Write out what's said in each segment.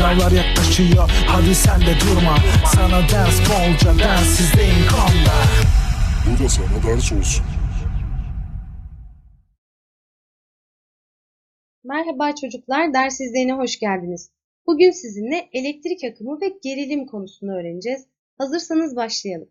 Sınavlar yaklaşıyor hadi sen de durma Sana ders bolca densizliğin konda Bu da sana ders olsun. Merhaba çocuklar, ders izleyene hoş geldiniz. Bugün sizinle elektrik akımı ve gerilim konusunu öğreneceğiz. Hazırsanız başlayalım.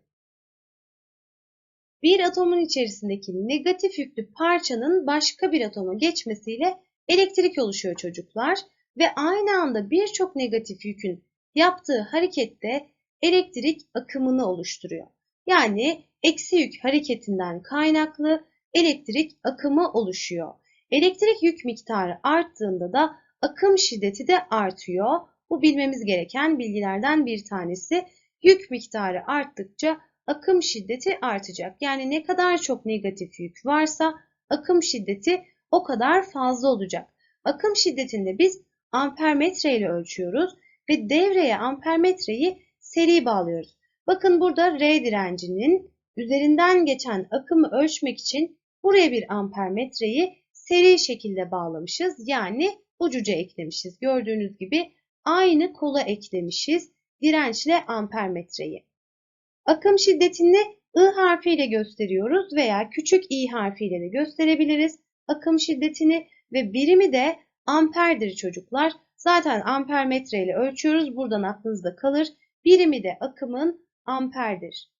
Bir atomun içerisindeki negatif yüklü parçanın başka bir atoma geçmesiyle elektrik oluşuyor çocuklar ve aynı anda birçok negatif yükün yaptığı harekette elektrik akımını oluşturuyor. Yani eksi yük hareketinden kaynaklı elektrik akımı oluşuyor. Elektrik yük miktarı arttığında da akım şiddeti de artıyor. Bu bilmemiz gereken bilgilerden bir tanesi. Yük miktarı arttıkça akım şiddeti artacak. Yani ne kadar çok negatif yük varsa akım şiddeti o kadar fazla olacak. Akım şiddetinde biz ampermetre ile ölçüyoruz ve devreye ampermetreyi seri bağlıyoruz. Bakın burada R direncinin üzerinden geçen akımı ölçmek için buraya bir ampermetreyi seri şekilde bağlamışız. Yani ucuca eklemişiz. Gördüğünüz gibi aynı kola eklemişiz dirençle ampermetreyi. Akım şiddetini I harfiyle gösteriyoruz veya küçük i harfiyle de gösterebiliriz. Akım şiddetini ve birimi de amperdir çocuklar. Zaten ampermetre ile ölçüyoruz. Buradan aklınızda kalır. Birimi de akımın amperdir.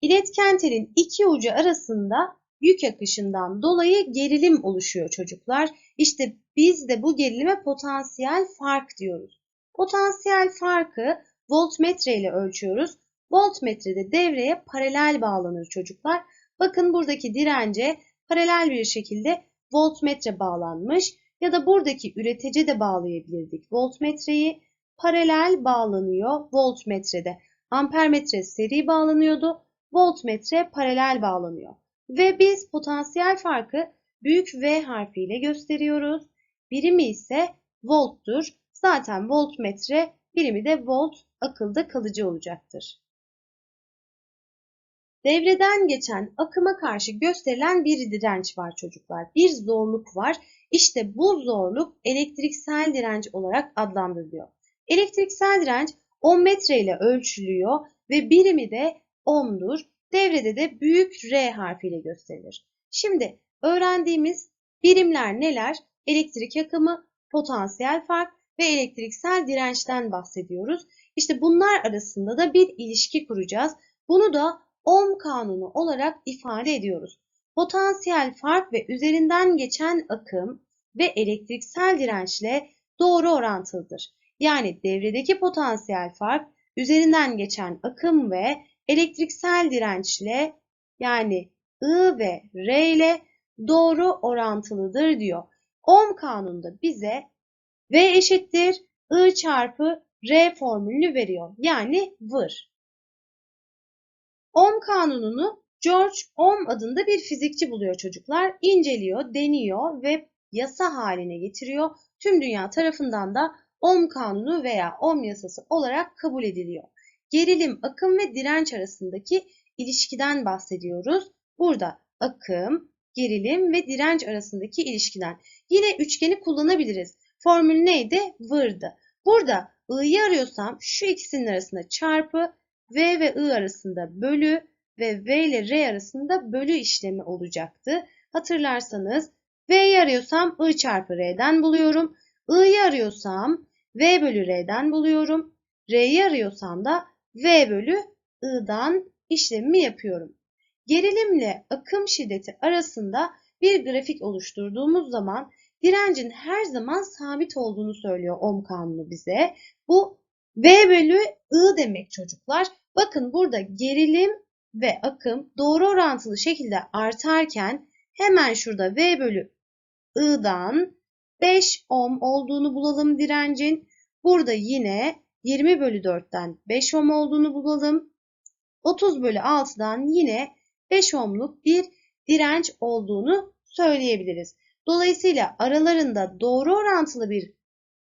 İletken telin iki ucu arasında yük akışından dolayı gerilim oluşuyor çocuklar. İşte biz de bu gerilime potansiyel fark diyoruz. Potansiyel farkı voltmetre ile ölçüyoruz. Voltmetrede devreye paralel bağlanır çocuklar. Bakın buradaki dirence paralel bir şekilde voltmetre bağlanmış ya da buradaki üretece de bağlayabilirdik. Voltmetreyi paralel bağlanıyor voltmetrede. Ampermetre seri bağlanıyordu. Voltmetre paralel bağlanıyor. Ve biz potansiyel farkı büyük V harfiyle gösteriyoruz. Birimi ise volttur. Zaten voltmetre birimi de volt akılda kalıcı olacaktır. Devreden geçen akıma karşı gösterilen bir direnç var çocuklar. Bir zorluk var. İşte bu zorluk elektriksel direnç olarak adlandırılıyor. Elektriksel direnç 10 metre ile ölçülüyor ve birimi de ohm'dur. Devrede de büyük R harfiyle gösterilir. Şimdi öğrendiğimiz birimler neler? Elektrik akımı, potansiyel fark ve elektriksel dirençten bahsediyoruz. İşte bunlar arasında da bir ilişki kuracağız. Bunu da Ohm kanunu olarak ifade ediyoruz. Potansiyel fark ve üzerinden geçen akım ve elektriksel dirençle doğru orantılıdır. Yani devredeki potansiyel fark üzerinden geçen akım ve elektriksel dirençle yani I ve R ile doğru orantılıdır diyor. Ohm kanununda bize V eşittir I çarpı R formülünü veriyor. Yani vır. Ohm kanununu George Ohm adında bir fizikçi buluyor çocuklar. İnceliyor, deniyor ve yasa haline getiriyor. Tüm dünya tarafından da Ohm kanunu veya Ohm yasası olarak kabul ediliyor. Gerilim, akım ve direnç arasındaki ilişkiden bahsediyoruz. Burada akım, gerilim ve direnç arasındaki ilişkiden. Yine üçgeni kullanabiliriz. Formül neydi? Vırdı. Burada I'yı arıyorsam şu ikisinin arasında çarpı, V ve I arasında bölü ve V ile R arasında bölü işlemi olacaktı. Hatırlarsanız V'yi arıyorsam I çarpı R'den buluyorum. I'yi arıyorsam V bölü R'den buluyorum. R'yi arıyorsam da V bölü I'dan işlemimi yapıyorum. Gerilimle akım şiddeti arasında bir grafik oluşturduğumuz zaman direncin her zaman sabit olduğunu söylüyor Ohm kanunu bize. Bu V bölü I demek çocuklar. Bakın burada gerilim ve akım doğru orantılı şekilde artarken hemen şurada V bölü I'dan 5 ohm olduğunu bulalım direncin. Burada yine 20 bölü 4'ten 5 ohm olduğunu bulalım. 30 bölü 6'dan yine 5 ohmluk bir direnç olduğunu söyleyebiliriz. Dolayısıyla aralarında doğru orantılı bir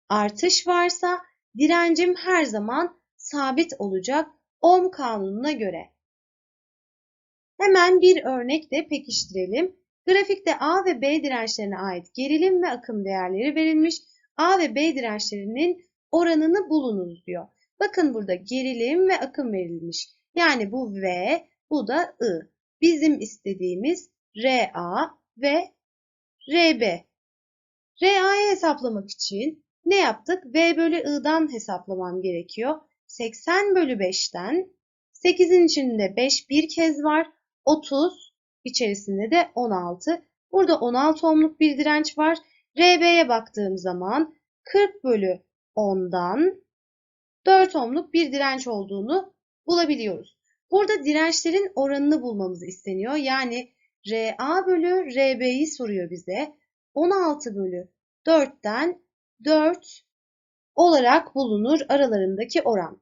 artış varsa direncim her zaman sabit olacak Ohm kanununa göre. Hemen bir örnekle pekiştirelim. Grafikte A ve B dirençlerine ait gerilim ve akım değerleri verilmiş. A ve B dirençlerinin oranını bulunuz diyor. Bakın burada gerilim ve akım verilmiş. Yani bu V, bu da I. Bizim istediğimiz RA ve RB. RA'yı hesaplamak için ne yaptık? V bölü I'dan hesaplamam gerekiyor. 80 bölü 5'ten 8'in içinde 5 bir kez var. 30 içerisinde de 16. Burada 16 ohmluk bir direnç var. RB'ye baktığım zaman 40 bölü 10'dan 4 ohmluk bir direnç olduğunu bulabiliyoruz. Burada dirençlerin oranını bulmamız isteniyor. Yani RA bölü RB'yi soruyor bize. 16 bölü 4'ten 4 olarak bulunur aralarındaki oran.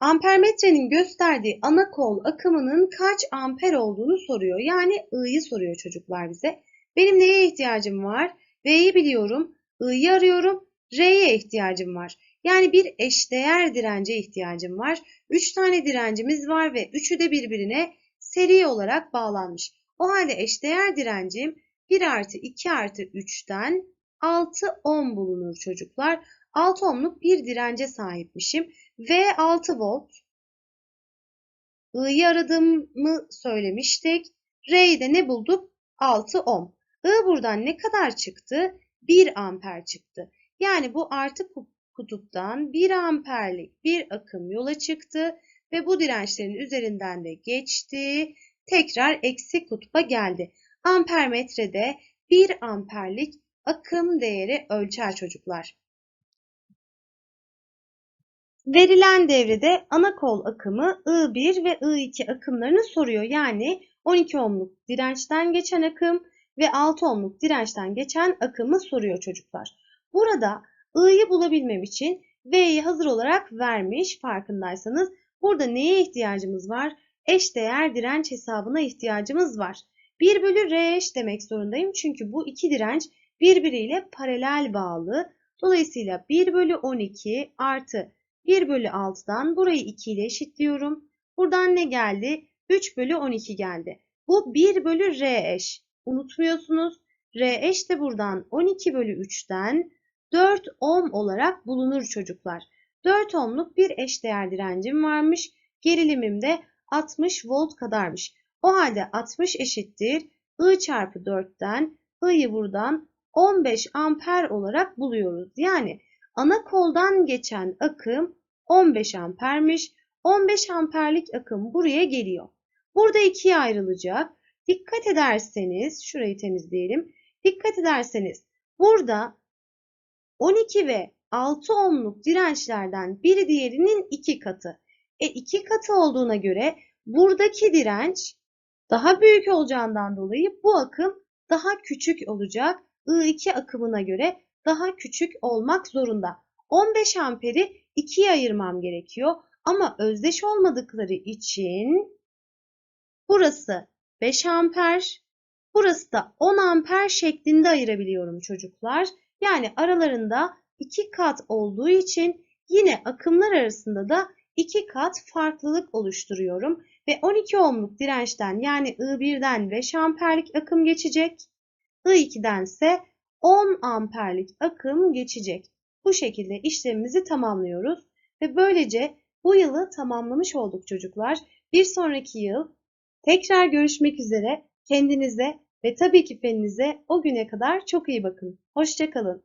Ampermetrenin gösterdiği ana kol akımının kaç amper olduğunu soruyor. Yani I'yı soruyor çocuklar bize. Benim neye ihtiyacım var? V'yi biliyorum. I'yı arıyorum. R'ye ihtiyacım var. Yani bir eşdeğer dirence ihtiyacım var. 3 tane direncimiz var ve üçü de birbirine seri olarak bağlanmış. O halde eşdeğer direncim 1 artı 2 artı 3'ten 6 ohm bulunur çocuklar. 6 ohmluk bir dirence sahipmişim. V 6 volt. I'yı aradığımı söylemiştik. R'yi de ne bulduk? 6 ohm. I buradan ne kadar çıktı? 1 amper çıktı. Yani bu artı kutuptan 1 amperlik bir akım yola çıktı ve bu dirençlerin üzerinden de geçti. Tekrar eksi kutba geldi. Ampermetrede 1 amperlik akım değeri ölçer çocuklar. Verilen devrede ana kol akımı I1 ve I2 akımlarını soruyor. Yani 12 ohmluk dirençten geçen akım ve 6 ohmluk dirençten geçen akımı soruyor çocuklar. Burada I'yı bulabilmem için V'yi hazır olarak vermiş farkındaysanız. Burada neye ihtiyacımız var? Eşdeğer direnç hesabına ihtiyacımız var. 1 bölü R eş demek zorundayım. Çünkü bu iki direnç birbiriyle paralel bağlı. Dolayısıyla 1 bölü 12 artı 1 bölü 6'dan burayı 2 ile eşitliyorum. Buradan ne geldi? 3 bölü 12 geldi. Bu 1 bölü R eş. Unutmuyorsunuz. R eş de buradan 12 bölü 3'ten 4 ohm olarak bulunur çocuklar. 4 ohmluk bir eşdeğer direncim varmış. Gerilimim de 60 volt kadarmış. O halde 60 eşittir. I çarpı 4'ten I'yı buradan 15 amper olarak buluyoruz. Yani ana koldan geçen akım 15 ampermiş. 15 amperlik akım buraya geliyor. Burada ikiye ayrılacak. Dikkat ederseniz, şurayı temizleyelim. Dikkat ederseniz burada 12 ve 6 ohmluk dirençlerden biri diğerinin iki katı. E iki katı olduğuna göre buradaki direnç daha büyük olacağından dolayı bu akım daha küçük olacak. I2 akımına göre daha küçük olmak zorunda. 15 amperi ikiye ayırmam gerekiyor. Ama özdeş olmadıkları için burası 5 amper, burası da 10 amper şeklinde ayırabiliyorum çocuklar. Yani aralarında 2 kat olduğu için yine akımlar arasında da 2 kat farklılık oluşturuyorum. Ve 12 ohmluk dirençten yani I1'den 5 amperlik akım geçecek. I2'den ise 10 amperlik akım geçecek. Bu şekilde işlemimizi tamamlıyoruz ve böylece bu yılı tamamlamış olduk çocuklar. Bir sonraki yıl tekrar görüşmek üzere. Kendinize ve tabii ki feninize o güne kadar çok iyi bakın. Hoşçakalın.